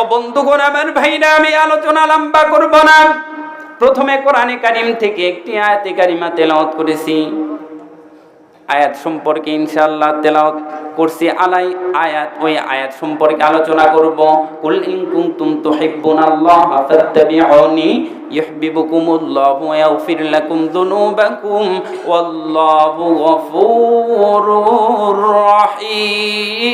ও বন্ধুগণ, আমার ভাইরা, আমি আলোচনা লম্বা করব না। প্রথমে কোরআনে কারিম থেকে একটি আয়াতে কারিমা তেলাওয়াত করেছি। আয়াত সম্পর্কে ইনশাল্লাহ তেলাওয়াত করছি, আলাই আয়াত, ওই আয়াত সম্পর্কে আলোচনা করব। কুল ইন কুনতুম তুহিব্বুনাল্লাহ ফাত্তাবিউনি ইউহিব্বুকুমুল্লাহ ওয়া ইয়াগফির লাকুম যুনুবাকুম ওয়াল্লাহু গফুরুর রহিম।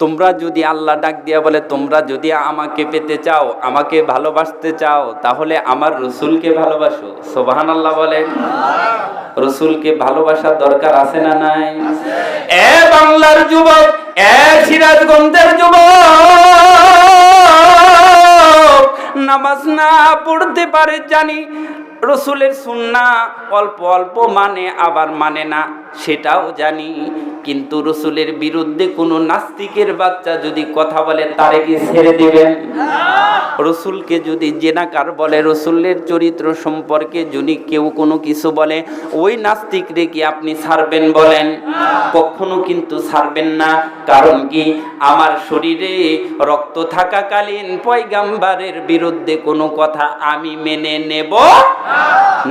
তোমরা যদি আল্লাহ ডাক দিয়া বলে, তোমরা যদি আমাকে পেতে চাও, আমাকে ভালোবাসতে চাও, তাহলে আমার রসুলকে ভালোবাসো। সোবাহান আল্লাহ বলেন রসুলকে ভালোবাসার দরকার আছে না নাই? এ বাংলার যুবক, এ সিরাজগঞ্জের যুবক, নামাজ না পড়তে পারে জানি, রসুলের সুন্না অল্প অল্প মানে আবার মানে না। সেটাও জানি, কিন্তু রসুলের বিরুদ্ধে কোনো নাস্তিকের বাচ্চা যদি কথা বলে, তারে কি ছেড়ে দিবেন? রসুলকে যদি জেনাকার বলে, রসুলের চরিত্র সম্পর্কে যদি কেউ কোনো কিছু বলে, ওই নাস্তিকরে কি আপনি ছাড়বেন বলেন? কখনো কিন্তু ছাড়বেন না। কারণ কি? আমার শরীরে রক্ত থাকাকালীন পয়গাম্বারের বিরুদ্ধে কোনো কথা আমি মেনে নেব?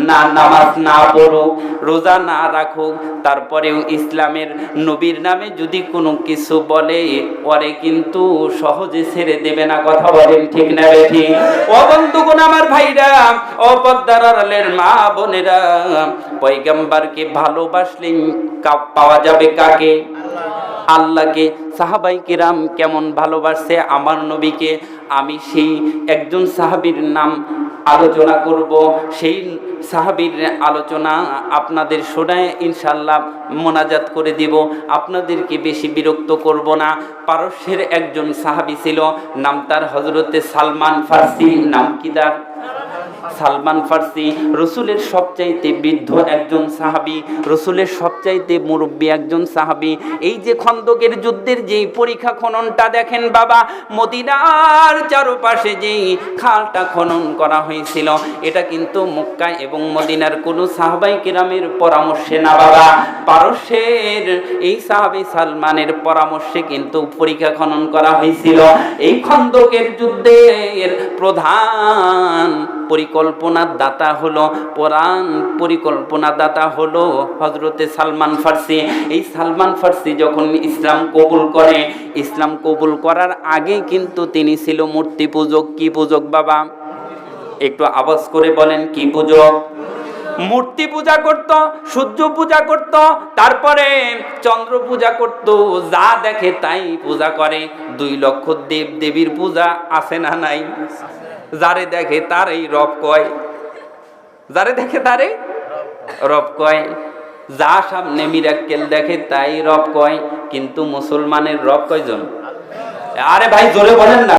না, নামাজ না পড়ুক, রোজা না রাখুক তারপরেও ইসলামের নবীর নামে যদি কোনো কিছু বলে, পরে কিন্তু সহজে ছেড়ে দেবে না। কথা বলেন ঠিক না বেঠি ও আমার ভাইরা, ও মা বোনেরা, পয়গাম্বারকে ভালোবাসলে পাওয়া যাবে কাকে? আল্লাহকে। সাহাবাই কিরাম কেমন ভালোবাসছে আমার নবীকে। আমি সেই একজন সাহাবীর নাম আলোচনা করব। সেই সাহাবির আলোচনা আপনাদের শোনায় ইনশাল্লাহ মোনাজাত করে দিব। আপনাদেরকে বেশি বিরক্ত করব না। পারস্যের একজন সাহাবি ছিল, নাম তার হজরতে সালমান ফার্সি, নাম কি তার? সালমান ফার্সি রসুলের সবচাইতে বৃদ্ধ একজন সাহাবি, রসুলের সবচাইতে মুরব্বী একজন সাহাবি। এই যে খন্দকের যুদ্ধের যেই পরীক্ষা খননটা দেখেন বাবা, মদিনার চারপাশে যেই খালটা খনন করা হয়েছিল, এটা কিন্তু মক্কা এবং মদিনার কোনো সাহাবাই কিরামের পরামর্শে না বাবা। পারস্যের এই সাহাবি সালমানের পরামর্শে কিন্তু পরীক্ষা খনন করা হয়েছিল। এই খন্দকের যুদ্ধের প্রধান পরিকল্পনার দাতা হলো, পুরাণ পরিকল্পনা দাতা হলো হজরতে সালমান ফার্সি। এই সালমান ফার্সি যখন ইসলাম কবুল করে, ইসলাম কবুল করার আগে কিন্তু তিনি ছিল মূর্তি পূজক। কি পূজক বাবা? একটু আওয়াজ করে বলেন, কি পূজক? মূর্তি পূজা করত, সূর্য পূজা করত, তারপরে চন্দ্র পূজা করত, যা দেখে তাই পূজা করে। দুই লক্ষ দেব দেবীর পূজা আছে না নাই? যারে দেখে তার এই রব কয়। যারে দেখে তারে রব কয়। যা সামনে মিরাক্কেল দেখে তাই রব কয়, কিন্তু মুসলমানের রব কয়জন? আরে ভাই, জোরে বলেন না।